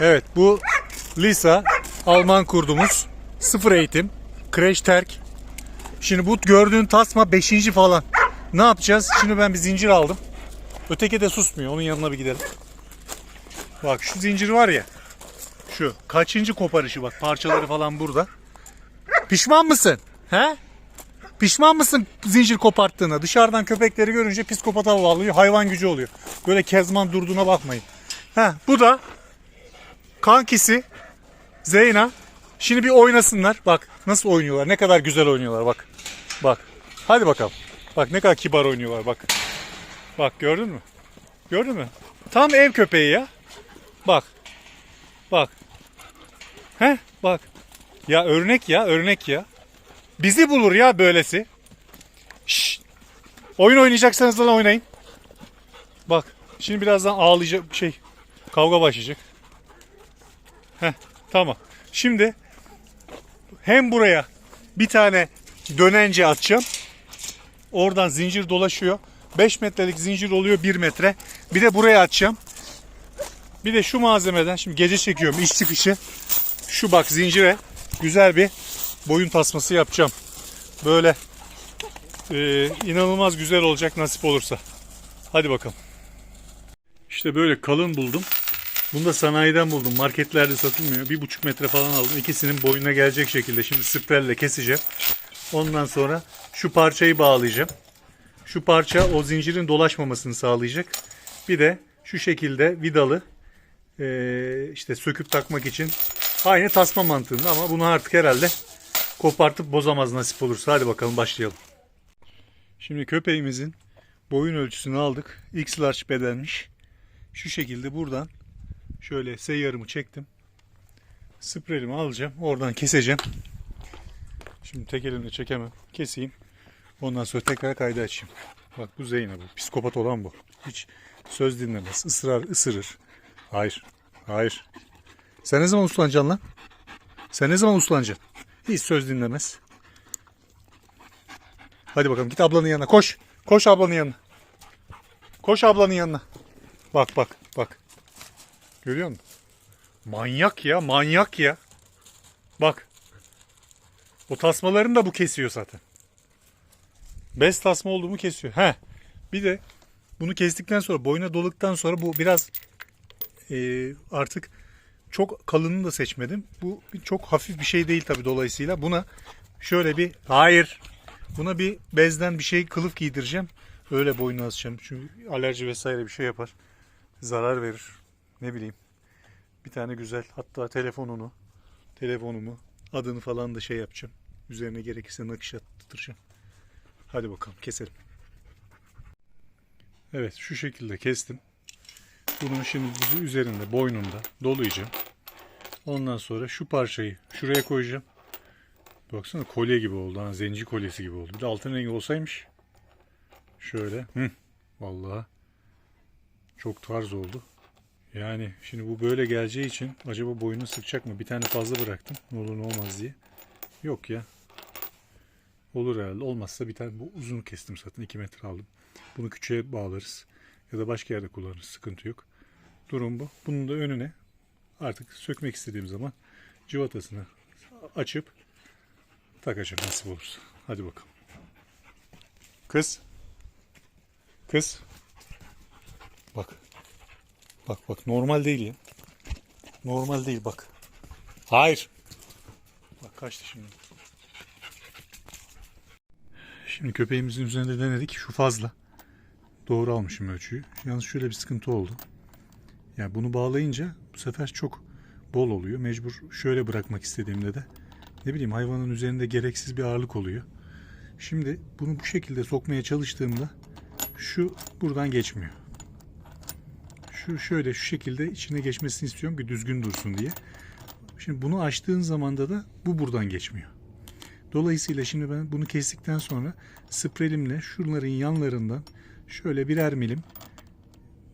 Evet bu Lisa Alman kurdumuz. Sıfır eğitim. Crash terk. Şimdi bu gördüğün tasma 5. falan. Ne yapacağız? Şimdi ben bir zincir aldım. Öteki de susmuyor. Onun yanına bir gidelim. Bak şu zincir var ya. Şu. Kaçıncı koparışı bak. Parçaları falan burada. Pişman mısın? He? Pişman mısın zincir koparttığına? Dışarıdan köpekleri görünce psikopata bağlıyor. Hayvan gücü oluyor. Böyle kezman durduğuna bakmayın. He, bu da kankisi Zeyna. Şimdi bir oynasınlar. Bak nasıl oynuyorlar. Ne kadar güzel oynuyorlar bak. Bak. Hadi bakalım. Bak ne kadar kibar oynuyorlar bak. Bak gördün mü? Gördün mü? Tam ev köpeği ya. Bak. Bak. He bak. Ya örnek ya örnek ya. Bizi bulur ya böylesi. Şşş. Oyun oynayacaksanız da oynayın. Bak. Şimdi birazdan ağlayacak şey. Kavga başlayacak. Heh, tamam. Şimdi hem buraya bir tane dönence atacağım. Oradan zincir dolaşıyor. 5 metrelik zincir oluyor 1 metre. Bir de buraya atacağım. Bir de şu malzemeden şimdi gece çekiyorum iş çıkışı. Şu bak zincire güzel bir boyun tasması yapacağım. Böyle e, inanılmaz güzel olacak nasip olursa. Hadi bakalım. İşte böyle kalın buldum. Bunu da sanayiden buldum. Marketlerde satılmıyor. Bir buçuk metre falan aldım. İkisinin boyuna gelecek şekilde şimdi sprelle keseceğim. Ondan sonra şu parçayı bağlayacağım. Şu parça o zincirin dolaşmamasını sağlayacak. Bir de şu şekilde vidalı eee, işte söküp takmak için aynı tasma mantığında ama bunu artık herhalde kopartıp bozamaz nasip olursa. Hadi bakalım başlayalım. Şimdi köpeğimizin boyun ölçüsünü aldık. X large bedenmiş. Şu şekilde buradan şöyle seyyarımı çektim. Spreyimi alacağım. Oradan keseceğim. Şimdi tek elimle çekemem. Keseyim. Ondan sonra tekrar kaydı açayım. Bak bu Zeyna bu. Psikopat olan bu. Hiç söz dinlemez. Israr, ısırır. Hayır. Hayır. Sen ne zaman uslanacaksın lan? Sen ne zaman uslanacaksın? Hiç söz dinlemez. Hadi bakalım git ablanın yanına. Koş. Koş ablanın yanına. Koş ablanın yanına. Bak bak bak. Görüyor musun? Manyak ya manyak ya. Bak. O tasmalarını da bu kesiyor zaten. Bez tasma olduğumu kesiyor. He. Bir de bunu kestikten sonra boyuna dolduktan sonra bu biraz e, artık çok kalınını da seçmedim. Bu çok hafif bir şey değil tabi dolayısıyla. Buna şöyle bir hayır. Buna bir bezden bir şey kılıf giydireceğim. Öyle boyunu asacağım. Çünkü alerji vesaire bir şey yapar. Zarar verir. Ne bileyim. Bir tane güzel hatta telefonunu, telefonumu, adını falan da şey yapacağım. Üzerine gerekirse nakış attıracağım. Hadi bakalım keselim. Evet şu şekilde kestim. Bunu şimdi bu üzerinde boynunda dolayacağım. Ondan sonra şu parçayı şuraya koyacağım. Baksana kolye gibi oldu. Ha, zenci kolyesi gibi oldu. Bir de altın rengi olsaymış. Şöyle. Hı. Vallahi çok tarz oldu. Yani şimdi bu böyle geleceği için acaba boyunu sıkacak mı? Bir tane fazla bıraktım. Ne olur ne olmaz diye. Yok ya. Olur herhalde. Olmazsa bir tane bu uzun kestim zaten. 2 metre aldım. Bunu küçüğe bağlarız. Ya da başka yerde kullanırız. Sıkıntı yok. Durum bu. Bunun da önüne artık sökmek istediğim zaman cıvatasını açıp takacağım nasip olursa. Hadi bakalım. Kız. Kız. Bak. Bak bak normal değil ya. Normal değil bak. Hayır. Bak kaçtı şimdi. Şimdi köpeğimizin üzerinde denedik. Şu fazla. Doğru almışım ölçüyü. Yalnız şöyle bir sıkıntı oldu. Yani bunu bağlayınca bu sefer çok bol oluyor. Mecbur şöyle bırakmak istediğimde de ne bileyim hayvanın üzerinde gereksiz bir ağırlık oluyor. Şimdi bunu bu şekilde sokmaya çalıştığımda şu buradan geçmiyor. Şu şöyle şu şekilde içine geçmesini istiyorum ki düzgün dursun diye. Şimdi bunu açtığın zamanda da bu buradan geçmiyor. Dolayısıyla şimdi ben bunu kestikten sonra spreymle şunların yanlarından şöyle birer milim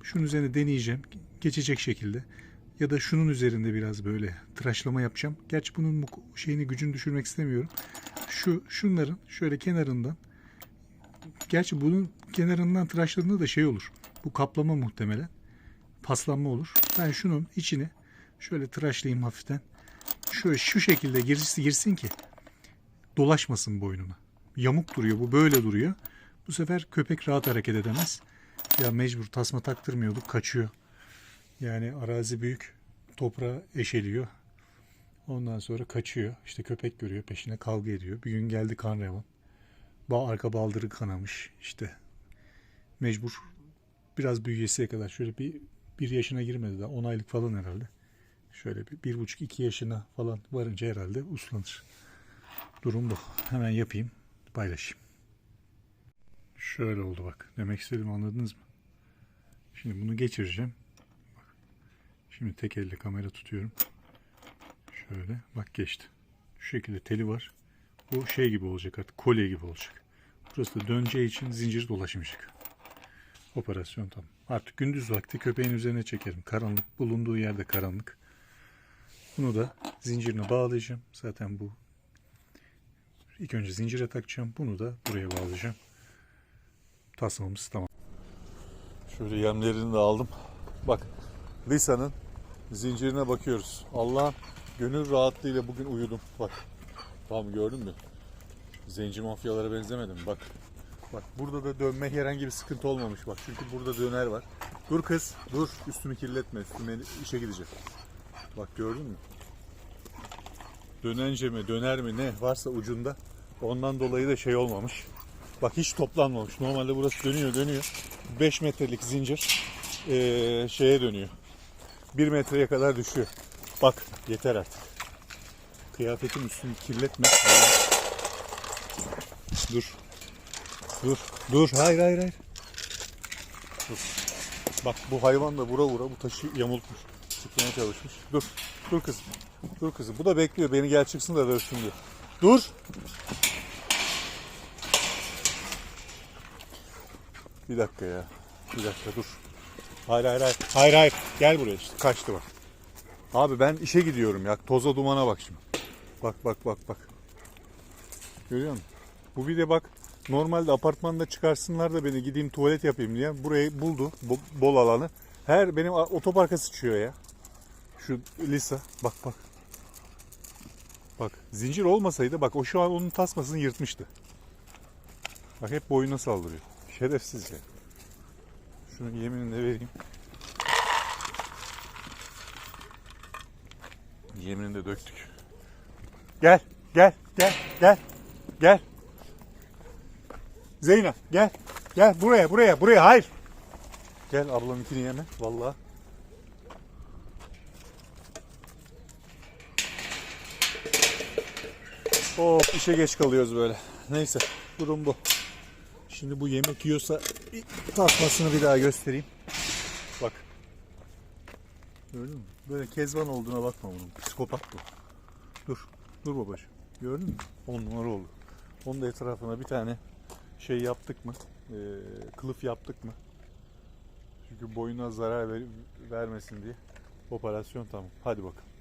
şunun üzerine deneyeceğim geçecek şekilde ya da şunun üzerinde biraz böyle tıraşlama yapacağım. Gerçi bunun bu şeyini gücünü düşürmek istemiyorum. Şu şunların şöyle kenarından gerçi bunun kenarından tıraşladığında da şey olur. Bu kaplama muhtemelen paslanma olur. Ben şunun içine Şöyle tıraşlayayım hafiften. Şöyle şu şekilde girsin, girsin ki dolaşmasın boynuna. Yamuk duruyor bu böyle duruyor. Bu sefer köpek rahat hareket edemez. Ya mecbur tasma taktırmıyorduk kaçıyor. Yani arazi büyük toprağa eşeliyor. Ondan sonra kaçıyor. İşte köpek görüyor peşine kavga ediyor. Bir gün geldi kan revan. Ba arka baldırı kanamış. İşte mecbur biraz büyüyesiye kadar şöyle bir bir yaşına girmedi daha 10 aylık falan herhalde. Şöyle bir, bir buçuk iki yaşına falan varınca herhalde uslanır. Durum bu. Hemen yapayım paylaşayım. Şöyle oldu bak. Demek istediğimi anladınız mı? Şimdi bunu geçireceğim. Bak. Şimdi tek elle kamera tutuyorum. Şöyle bak geçti. Şu şekilde teli var. Bu şey gibi olacak artık kolye gibi olacak. Burası da döneceği için zincir dolaşmayacak. Operasyon tamam. Artık gündüz vakti köpeğin üzerine çekerim. Karanlık bulunduğu yerde karanlık. Bunu da zincirine bağlayacağım. Zaten bu ilk önce zincire takacağım. Bunu da buraya bağlayacağım. Tasmamız tamam. Şöyle yemlerini de aldım. Bak Lisa'nın zincirine bakıyoruz. Allah gönül rahatlığıyla bugün uyudum. Bak. Tamam gördün mü? Zenci mafyalara benzemedim. Bak. Bak burada da dönme herhangi bir sıkıntı olmamış. Bak çünkü burada döner var. Dur kız. Dur. Üstümü kirletme. Üstüme işe gidecek. Bak gördün mü? Dönence mi döner mi ne varsa ucunda. Ondan dolayı da şey olmamış. Bak hiç toplanmamış. Normalde burası dönüyor dönüyor. 5 metrelik zincir eee, şeye dönüyor. 1 metreye kadar düşüyor. Bak yeter artık. Kıyafetin üstünü kirletme. Dur. Dur. Dur. Hayır hayır hayır. Dur. Bak bu hayvan da vura vura bu taşı yamultmuş. Çıkmaya çalışmış. Dur. Dur kızım. Dur kızım. Bu da bekliyor. Beni gel çıksın da dövsün diyor. Dur. Bir dakika ya. Bir dakika dur. Hayır hayır hayır. Hayır hayır. Gel buraya işte. Kaçtı bak. Abi ben işe gidiyorum ya. Toza dumana bak şimdi. Bak bak bak bak. Görüyor musun? Bu bir de bak normalde apartmanda çıkarsınlar da beni gideyim tuvalet yapayım diye burayı buldu bo- bol alanı. Her benim otoparka sıçıyor ya. Şu Lisa bak bak. Bak zincir olmasaydı bak o şu an onun tasmasını yırtmıştı. Bak hep boyuna saldırıyor. Şerefsiz ya. Şunu yeminini de vereyim. Yeminini de döktük. Gel, gel, gel, gel, gel. Zeynep gel. Gel buraya, buraya, buraya. Hayır. Gel ablamınkini yeme. Vallahi. Hop işe geç kalıyoruz böyle. Neyse durum bu. Şimdi bu yemek yiyorsa tasmasını bir daha göstereyim. Bak. Gördün mü? Böyle kezban olduğuna bakma bunun. Psikopat bu. Dur. Dur babacığım. Gördün mü? On numara oldu. Onun da etrafına bir tane şey yaptık mı? Ee, kılıf yaptık mı? Çünkü boyuna zarar ver- vermesin diye. Operasyon tamam. Hadi bakalım.